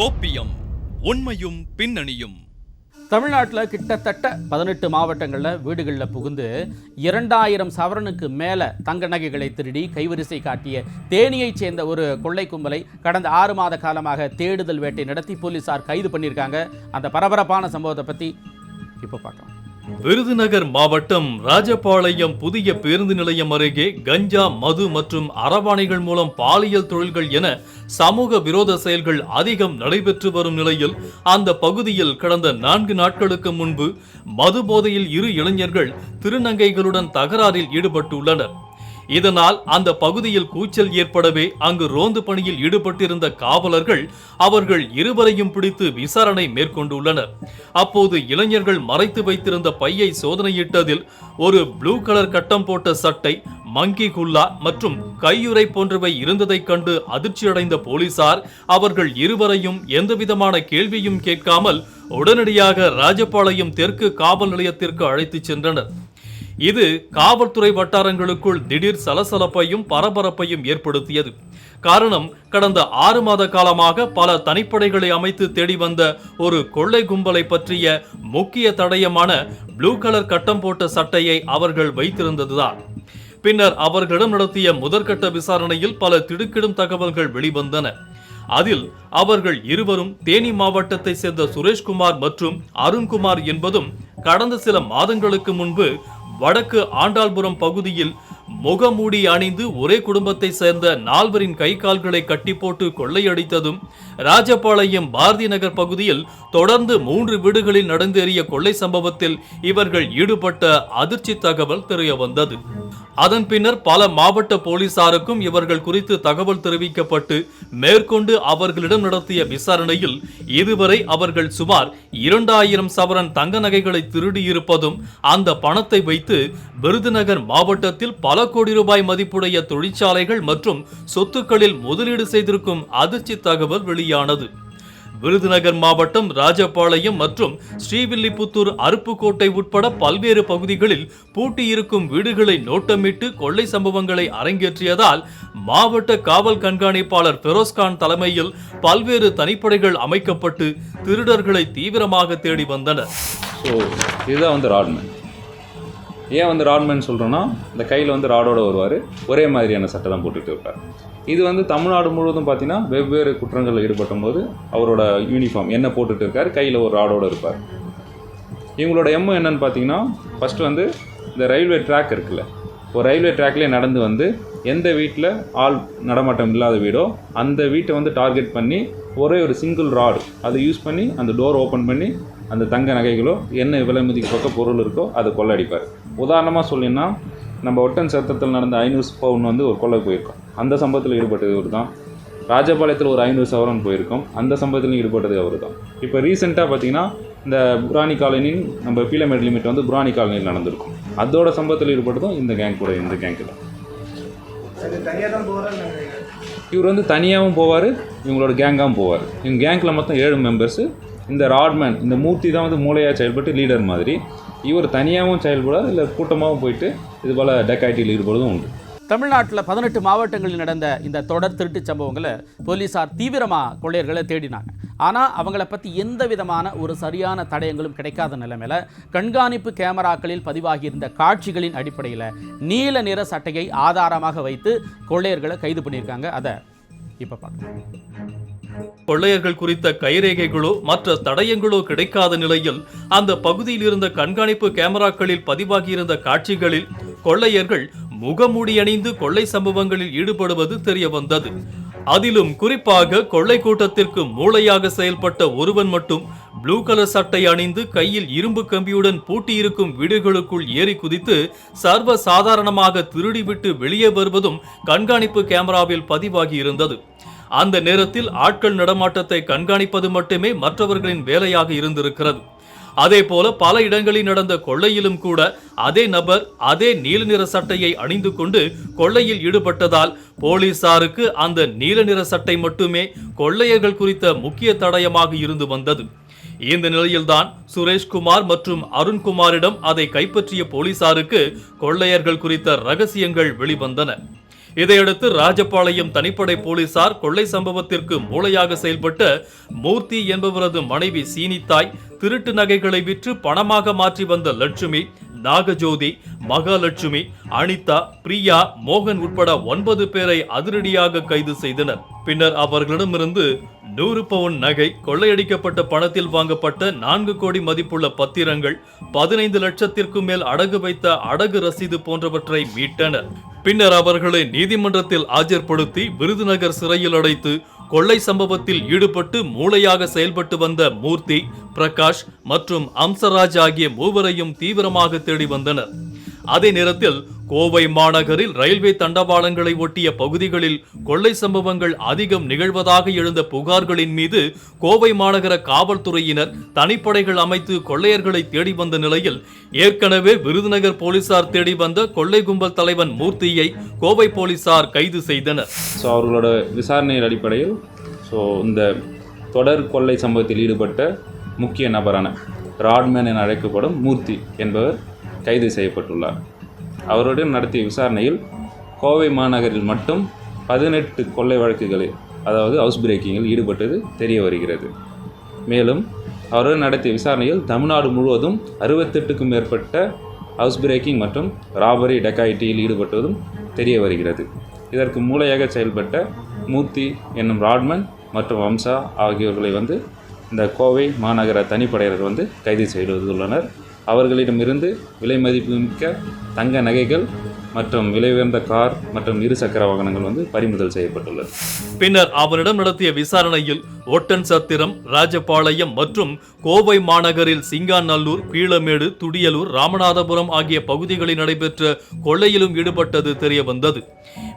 கோப்பியம் உண்மையும் பின்னணியும். தமிழ்நாட்டில் கிட்டத்தட்ட பதினெட்டு மாவட்டங்களில் வீடுகளில் புகுந்து இரண்டாயிரம் சவரனுக்கு மேலே தங்க நகைகளை திருடி கைவரிசை காட்டிய தேனியைச் சேர்ந்த ஒரு கொள்ளை கும்பலை கடந்த ஆறு மாத காலமாக தேடுதல் வேட்டை நடத்தி போலீசார் கைது பண்ணியிருக்காங்க. அந்த பரபரப்பான சம்பவத்தை பற்றி இப்போ பார்க்கலாம். விருதுநகர் மாவட்டம் ராஜபாளையம் புதிய பேருந்து நிலையம் அருகே கஞ்சா மது மற்றும் அரவாணைகள் மூலம் பாலியல் தொழில்கள் என சமூக விரோத செயல்கள் அதிகம் நடைபெற்று வரும் நிலையில் அந்த பகுதியில் கடந்த நான்கு நாட்களுக்கு முன்பு மது போதையில் இரு இளைஞர்கள் திருநங்கைகளுடன் தகராறில் ஈடுபட்டுள்ளனர். இதனால் அந்த பகுதியில் கூச்சல் ஏற்படவே அங்கு ரோந்து பணியில் ஈடுபட்டிருந்த காவலர்கள் அவர்கள் இருவரையும் பிடித்து விசாரணை மேற்கொண்டுள்ளனர். அப்போது இளைஞர்கள் மறைத்து வைத்திருந்த பையை சோதனையிட்டதில் ஒரு ப்ளூ கலர் கட்டம் போட்ட சட்டை மங்கி குல்லா மற்றும் கையுறை போன்றவை இருந்ததைக் கண்டு அதிர்ச்சியடைந்த போலீசார் அவர்கள் இருவரையும் எந்தவிதமான கேள்வியும் கேட்காமல் உடனடியாக ராஜபாளையம் தெற்கு காவல் நிலையத்திற்கு அழைத்துச் சென்றனர். இது காவல்துறை வட்டாரங்களுக்குள் திடீர் சலசலப்பையும் பரபரப்பையும் ஏற்படுத்தியது. காரணம் கடந்த ஆறு மாத காலமாக பல தனிப்படைகளை அமைத்து தேடி வந்த ஒரு கொள்ளை கும்பலை பற்றிய முக்கிய தடயமான ப்ளூ கலர் கட்டம் போட்ட சட்டையை அவர்கள் வைத்திருந்ததுதான். பின்னர் அவர்களிடம் நடத்திய முதற்கட்ட விசாரணையில் பல திடுக்கிடும் தகவல்கள் வெளிவந்தன. அதில் அவர்கள் இருவரும் தேனி மாவட்டத்தை சேர்ந்த சுரேஷ்குமார் மற்றும் அருண்குமார் என்பதும் கடந்த சில மாதங்களுக்கு முன்பு வடக்கு ஆண்டாள்புரம் பகுதியில் முகமூடி அணிந்து ஒரே குடும்பத்தை சேர்ந்த நால்வரின் கை கால்களை கட்டி போட்டு கொள்ளையடித்ததும் ராஜபாளையம் பாரதி நகர் பகுதியில் தொடர்ந்து மூன்று வீடுகளில் நடந்தேறிய கொள்ளை சம்பவத்தில் இவர்கள் ஈடுபட்ட அதிர்ச்சி தகவல் தெரிய வந்தது. அதன் பின்னர் பல மாவட்ட போலீசாருக்கும் இவர்கள் குறித்து தகவல் தெரிவிக்கப்பட்டு மேற்கொண்டு அவர்களிடம் நடத்திய விசாரணையில் இதுவரை அவர்கள் சுமார் இரண்டாயிரம் சவரன் தங்க நகைகளை திருடியிருப்பதும் அந்த பணத்தை வைத்து விருதுநகர் மாவட்டத்தில் பல கோடி ரூபாய் மதிப்புடைய தொழிற்சாலைகள் மற்றும் சொத்துக்களில் முதலீடு செய்திருக்கும் அதிர்ச்சி தகவல் வெளியானது. விருதுநகர் மாவட்டம் ராஜபாளையம் மற்றும் ஸ்ரீவில்லிபுத்தூர் அருப்புக்கோட்டை உட்பட பல்வேறு பகுதிகளில் பூட்டியிருக்கும் வீடுகளை நோட்டமிட்டு கொள்ளை சம்பவங்களை அரங்கேற்றியதால் மாவட்ட காவல் கண்காணிப்பாளர் பெரோஸ்கான் தலைமையில் பல்வேறு தனிப்படைகள் அமைக்கப்பட்டு திருடர்களை தீவிரமாக தேடி வந்தனர். ஸோ இதுதான் வந்து ஏன் வந்து ராட்மேன் சொல்கிறோன்னா இந்த கையில் வந்து ராடோடு வருவார். ஒரே மாதிரியான சட்டை தான் போட்டுட்டு இருப்பார். இது வந்து தமிழ்நாடு முழுவதும் பார்த்தீங்கன்னா வெவ்வேறு குற்றங்களில் ஈடுபடும் போது அவரோட யூனிஃபார்ம் என்ன போட்டுட்டு இருக்கார் கையில் ஒரு ராடோடு இருப்பார். இவங்களோட எம்மு என்னன்னு பார்த்தீங்கன்னா ஃபஸ்ட்டு வந்து இந்த ரயில்வே ட்ராக் இருக்குல்ல ஒரு ரயில்வே ட்ராக்லேயே நடந்து வந்து எந்த வீட்டில் ஆள் நடமாட்டம் இல்லாத வீடோ அந்த வீட்டை வந்து டார்கெட் பண்ணி ஒரே ஒரு சிங்கிள் ராடு அதை யூஸ் பண்ணி அந்த டோர் ஓப்பன் பண்ணி அந்த தங்க நகைகளோ என்ன விலை மதிக்கப்பட்ட பொருள் இருக்கோ அதை கொள்ளடிப்பார். உதாரணமாக சொல்லினா நம்ம ஒட்டன் சத்தத்தில் நடந்த ஐநூறு பவுன் வந்து ஒரு கொள்ளை போயிருக்கோம். அந்த சம்பவத்தில் ஈடுபட்டது இவர் தான் ராஜபாளையத்தில் ஒரு ஐநூறு சவரன் போயிருக்கோம். அந்த சம்பவத்திலும் ஈடுபட்டது அவர் தான் இப்போ ரீசெண்டாக பார்த்தீங்கன்னா இந்த புராணி காலனின் நம்ம பீலமேட் லிமிட் வந்து புராணி காலனியில் நடந்திருக்கும். அதோட சம்பவத்தில் ஈடுபட்டதும் இந்த கேங் கூட இந்த கேங்கு தான். இவர் வந்து தனியாகவும் போவார் இவங்களோட கேங்காகவும் போவார். இவங்க கேங்கில் மொத்தம் ஏழு மெம்பர்ஸு இந்த ராட்மேன் இந்த மூர்த்தி தான் வந்து மூளையாக செயல்பட்டு லீடர் மாதிரி. இவர் தனியாகவும் செயல்படார் இல்லை கூட்டமாகவும் போயிட்டு இது போல் டெக்காய்டியில் ஈடுபடுவதும் உண்டு. தமிழ்நாட்டில் பதினெட்டு மாவட்டங்களில் நடந்த இந்த தொடர் திருட்டு சம்பவங்களை போலீசார் தீவிரமாக கொள்ளையர்களை தேடினாங்க. ஆனால் அவங்கள பற்றி எந்த விதமான ஒரு சரியான தடயங்களும் கிடைக்காத நிலைமையில் கண்காணிப்பு கேமராக்களில் பதிவாகியிருந்த காட்சிகளின் அடிப்படையில் நீல நிற சட்டையை ஆதாரமாக வைத்து கொள்ளையர்களை கைது பண்ணியிருக்காங்க. அதை இப்போ பார்க்கலாம். கொள்ளையர்கள் குறித்த கைரேகைகளோ மற்ற தடயங்களோ கிடைக்காத நிலையில் அந்த பகுதியில் இருந்த கண்காணிப்பு கேமராக்களில் பதிவாகியிருந்த காட்சிகளில் கொள்ளையர்கள் முகமூடி அணிந்து கொள்ளை சம்பவங்களில் ஈடுபடுவது தெரிய வந்தது அதிலும் குறிப்பாக கொள்ளை கூட்டத்திற்கு மூளையாக செயல்பட்ட ஒருவன் மட்டும் ப்ளூ கலர் சட்டை அணிந்து கையில் இரும்பு கம்பியுடன் பூட்டியிருக்கும் வீடுகளுக்குள் ஏறி குதித்து சர்வ சாதாரணமாக திருடிவிட்டு வெளியே வருவதும் கண்காணிப்பு கேமராவில் பதிவாகி இருந்தது அந்த நேரத்தில் ஆட்கள் நடமாட்டத்தை கண்காணிப்பது மட்டுமே மற்றவர்களின் வேலையாக இருந்திருக்கிறது. அதே போல பல இடங்களில் நடந்த கொள்ளையிலும் கூட அதே நபர் அதே நீல நிற சட்டையை அணிந்து கொண்டு கொள்ளையில் ஈடுபட்டதால் போலீசாருக்கு அந்த நீல நிற சட்டை மட்டுமே கொள்ளையர்கள் குறித்த முக்கிய தடயமாக இருந்து வந்தது. இந்த நிலையில்தான் சுரேஷ்குமார் மற்றும் அருண்குமாரிடம் அதை கைப்பற்றிய போலீசாருக்கு கொள்ளையர்கள் குறித்த ரகசியங்கள் வெளிவந்தன. இதையடுத்து ராஜபாளையம் தனிப்படை போலீசார் கொள்ளை சம்பவத்திற்கு மூளையாக செயல்பட்ட மூர்த்தி என்பவரது மனைவி சீனித்தாய் திருட்டு நகைகளை விற்று பணமாக மாற்றி வந்த லட்சுமி நாகஜோதி மகாலட்சுமி அனிதா பிரியா மோகன் உட்பட ஒன்பது பேரை அதிரடியாக கைது செய்தனர். பின்னர் அவர்களிடமிருந்து நூறு பவுன் நகை கொள்ளையடிக்கப்பட்ட பணத்தில் வாங்கப்பட்ட நான்கு கோடி மதிப்புள்ள பத்திரங்கள் பதினைந்து லட்சத்திற்கும் மேல் அடகு வைத்த அடகு ரசீது போன்றவற்றை மீட்டனர். பின்னர் அவர்களை நீதிமன்றத்தில் ஆஜர்படுத்தி விருதுநகர் சிறையில் அடைத்து கொள்ளை சம்பவத்தில் ஈடுபட்டு மூளையாக செயல்பட்டு வந்த மூர்த்தி பிரகாஷ் மற்றும் அம்சராஜ் ஆகிய மூவரையும் தீவிரமாக தேடி வந்தனர். அதே நேரத்தில் கோவை மாநகரில் ரயில்வே தண்டவாளங்களை ஒட்டிய பகுதிகளில் கொள்ளை சம்பவங்கள் அதிகம் நிகழ்வதாக எழுந்த புகார்களின் மீது கோவை மாநகர காவல்துறையினர் தனிப்படைகள் அமைத்து கொள்ளையர்களை தேடி வந்த நிலையில் ஏற்கனவே விருதுநகர் போலீசார் தேடி வந்த கொள்ளை கும்பல் தலைவன் மூர்த்தியை கோவை போலீசார் கைது செய்தனர். ஸோ அவர்களோட விசாரணையின் அடிப்படையில் ஸோ இந்த தொடர் கொள்ளை சம்பவத்தில் ஈடுபட்ட முக்கிய நபரான ராட்மேன் என அழைக்கப்படும் மூர்த்தி என்பவர் கைது செய்யப்பட்டுள்ளார். அவருடன் நடத்திய விசாரணையில் கோவை மாநகரில் மட்டும் பதினெட்டு கொள்ளை வழக்குகளில் அதாவது ஹவுஸ் பிரேக்கிங்கில் ஈடுபட்டது தெரிய வருகிறது. மேலும் அவருடன் நடத்திய விசாரணையில் தமிழ்நாடு முழுவதும் அறுபத்தெட்டுக்கும் மேற்பட்ட ஹவுஸ் பிரேக்கிங் மற்றும் ராபரி டெக்காயிட்டியில் ஈடுபட்டதும் தெரிய வருகிறது. இதற்கு மூளையாக செயல்பட்ட மூர்த்தி என்னும் ராட்மன் மற்றும் வம்சா ஆகியோர்களை வந்து இந்த கோவை மாநகர தனிப்படையினர் வந்து கைது செய்துள்ளனர். அவர்களிடமிருந்து விலை மதிப்புமிக்க தங்க நகைகள் மற்றும் விலை உயர்ந்த கார் மற்றும் இருசக்கர வாகனங்கள் வந்து பறிமுதல் செய்யப்பட்டுள்ளது. பின்னர் அவரிடம் நடத்திய விசாரணையில் ஒட்டன் சத்திரம் ராஜபாளையம் மற்றும் கோவை மாநகரில் சிங்காநல்லூர் கீழமேடு துடியலூர் ராமநாதபுரம் ஆகிய பகுதிகளில் நடைபெற்ற கொள்ளையிலும் ஈடுபட்டது தெரியவந்தது.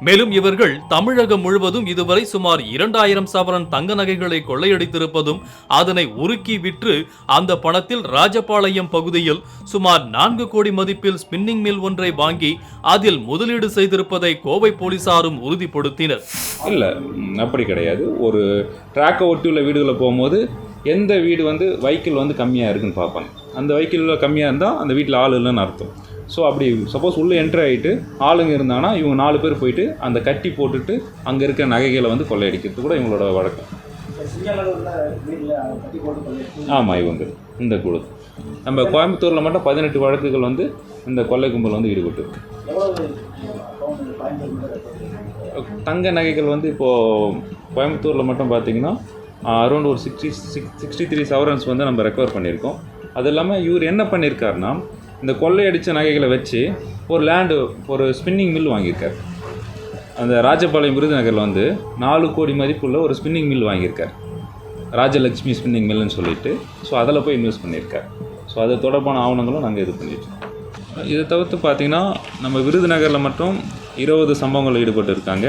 மேலும் இவர்கள் தமிழகம் முழுவதும் இதுவரை சுமார் இரண்டாயிரம் சவரன் தங்க நகைகளை கொள்ளையடித்திருப்பதும் அதனை உருக்கி விற்று அந்த பணத்தில் ராஜபாளையம் பகுதியில் சுமார் நான்கு கோடி மதிப்பில் ஸ்பின்னிங் மில் ஒன்றை வாங்கி அதில் முதலீடு செய்திருப்பதை கோவை போலீசாரும் உறுதிப்படுத்தினர். இல்லை அப்படி கிடையாது. ஒரு ட்ராக்கை ஒட்டி உள்ள வீடுகளில் போகும்போது எந்த வீடு வந்து வைக்கிள் வந்து கம்மியாக இருக்குன்னு பார்ப்பாங்க. அந்த வைக்கிளில் கம்மியாக இருந்தால் அந்த வீட்டில் ஆள் இல்லைன்னு அர்த்தம். ஸோ அப்படி சப்போஸ் உள்ளே என்ட்ரு ஆகிட்டு ஆளுங்க இருந்தாங்கன்னா இவங்க நாலு பேர் போயிட்டு அந்த கட்டி போட்டுட்டு அங்கே இருக்கிற நகைகளை வந்து கொள்ளையடிக்கிறது கூட இவங்களோட வழக்கம். ஆமாம் இவங்க. இந்த குழு. நம்ம கோயம்புத்தூரில் மட்டும் பதினெட்டு வழக்குகள் வந்து இந்த கொள்ளை கும்பல் வந்து ஈடுபட்டு தங்க நகைகள் வந்து இப்போது கோயம்புத்தூரில் மட்டும் பார்த்தீங்கன்னா அரௌண்ட் ஒரு sixty six sixty three sovereigns வந்து நம்ம ரெக்கவர் பண்ணியிருக்கோம். அது இல்லாமல் இவர் என்ன பண்ணியிருக்காருன்னா இந்த கொள்ளையடித்த நகைகளை வச்சு ஒரு லேண்டு ஒரு ஸ்பின்னிங் மில் வாங்கியிருக்கார். அந்த ராஜபாளையம் விருதுநகரில் வந்து நாலு கோடி மதிப்புள்ள ஒரு ஸ்பின்னிங் மில் வாங்கியிருக்கார். ராஜலக்ஷ்மி ஸ்பின்னிங் மில்லுன்னு சொல்லிட்டு. ஸோ அதில் போய் இன்வெஸ்ட் பண்ணியிருக்கார். ஸோ அது தொடர்பான ஆவணங்களும் நாங்கள் இது பண்ணிட்டோம் இதை தவிர்த்து பார்த்தீங்கன்னா நம்ம விருதுநகரில் மட்டும் இருபது சம்பவங்கள் ஈடுபட்டு இருக்காங்க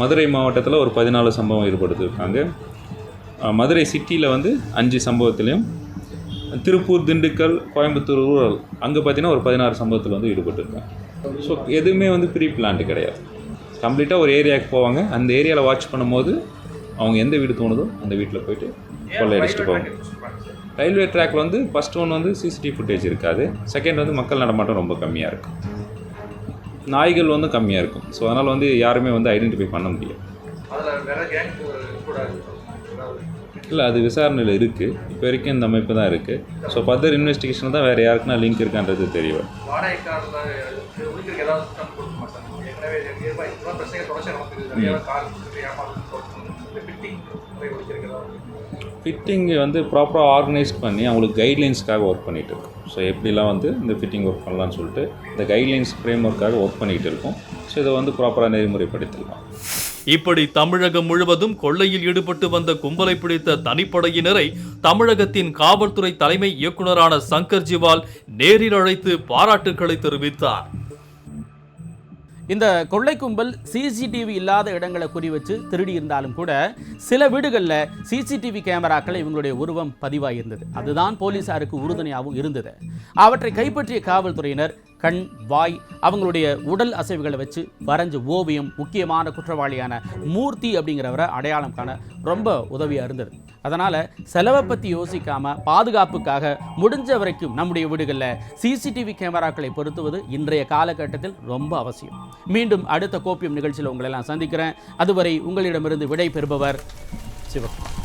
மதுரை மாவட்டத்தில் ஒரு பதினாலு சம்பவம் ஈடுபட்டுருக்காங்க. மதுரை சிட்டியில் வந்து அஞ்சு சம்பவத்திலையும் திருப்பூர் திண்டுக்கல் கோயம்புத்தூர் ரூரல் அங்கே பார்த்தீங்கன்னா ஒரு பதினாறு சம்பவத்தில் வந்து ஈடுபட்டிருக்காங்க. ஸோ எதுவுமே வந்து ப்ரீ பிளான்ட் கிடையாது. கம்ப்ளீட்டாக ஒரு ஏரியாவுக்கு போவாங்க. அந்த ஏரியாவில் வாட்ச் பண்ணும்போது அவங்க எந்த வீடு தோணுதோ அந்த வீட்டில் போயிட்டு கொள்ளையடிச்சிட்டு போவாங்க. ரயில்வே ட்ராக்ல வந்து ஃபஸ்ட் ஒன் வந்து சிசிடிவி ஃபுட்டேஜ் இருக்காது. செகண்ட் வந்து மக்கள் நடமாட்டம் ரொம்ப கம்மியாக இருக்கும். நாய்கள் வந்து கம்மியாக இருக்கும். ஸோ அதனால் வந்து யாருமே வந்து ஐடென்டிஃபை பண்ண முடியாது இல்லை அது விசாரணையில் இருக்குது இப்போ வரைக்கும் இந்த அமைப்பு தான் இருக்குது ஸோ ஃபர்தர் இன்வெஸ்டிகேஷன் தான் வேறு யாருக்குன்னா லிங்க் இருக்கான்றது தெரியும் ஃபிட்டிங்கை வந்து ப்ராப்பராக ஆர்கனைஸ் பண்ணி அவங்களுக்கு கைட்லைன்ஸ்க்காக ஒர்க் பண்ணிகிட்டு இருக்கோம். ஸோ எப்படிலாம் வந்து இந்த ஃபிட்டிங் ஒர்க் பண்ணலாம்னு சொல்லிட்டு இந்த கைட்லைன்ஸ் ஃப்ரேம் ஒர்க்காக ஒர்க் பண்ணிகிட்டு இருக்கோம். ஸோ இதை வந்து ப்ராப்பராக நெறிமுறைப்படுத்திடலாம். இப்படி தமிழகம் முழுவதும் கொள்ளையில் ஈடுபட்டு வந்த கும்பலை பிடித்த தனிப்படையினரை தமிழகத்தின் காவல்துறை தலைமை இயக்குனரான சங்கர் ஜிவால் நேரில் அழைத்து பாராட்டுக்களை தெரிவித்தார். இந்த கொள்ளை கும்பல் சிசிடிவி இல்லாத இடங்களை குறி வச்சு திருடி இருந்தாலும் கூட சில வீடுகளில் சிசிடிவி கேமராக்கள் இவங்களுடைய உருவம் பதிவாகியிருந்தது அதுதான் போலீசாருக்கு உறுதுணையாகவும் இருந்தது. அவற்றை கைப்பற்றிய காவல்துறையினர் கண் வாய் அவங்களுடைய உடல் அசைவுகளை வச்சு வரைஞ்ச ஓவியம் முக்கியமான குற்றவாளியான மூர்த்தி அப்படிங்கிறவரை அடையாளம் காண ரொம்ப உதவியாக இருந்தது. அதனால் செலவை பற்றி யோசிக்காமல் பாதுகாப்புக்காக முடிஞ்ச வரைக்கும் நம்முடைய வீடுகளில் சிசிடிவி கேமராக்களை பொருத்துவது இன்றைய காலகட்டத்தில் ரொம்ப அவசியம். மீண்டும் அடுத்த கோப்பியம் நிகழ்ச்சியில் உங்களை எல்லாம் சந்திக்கிறேன். அதுவரை உங்களிடமிருந்து விடை பெறுபவர் சிவகுமார்.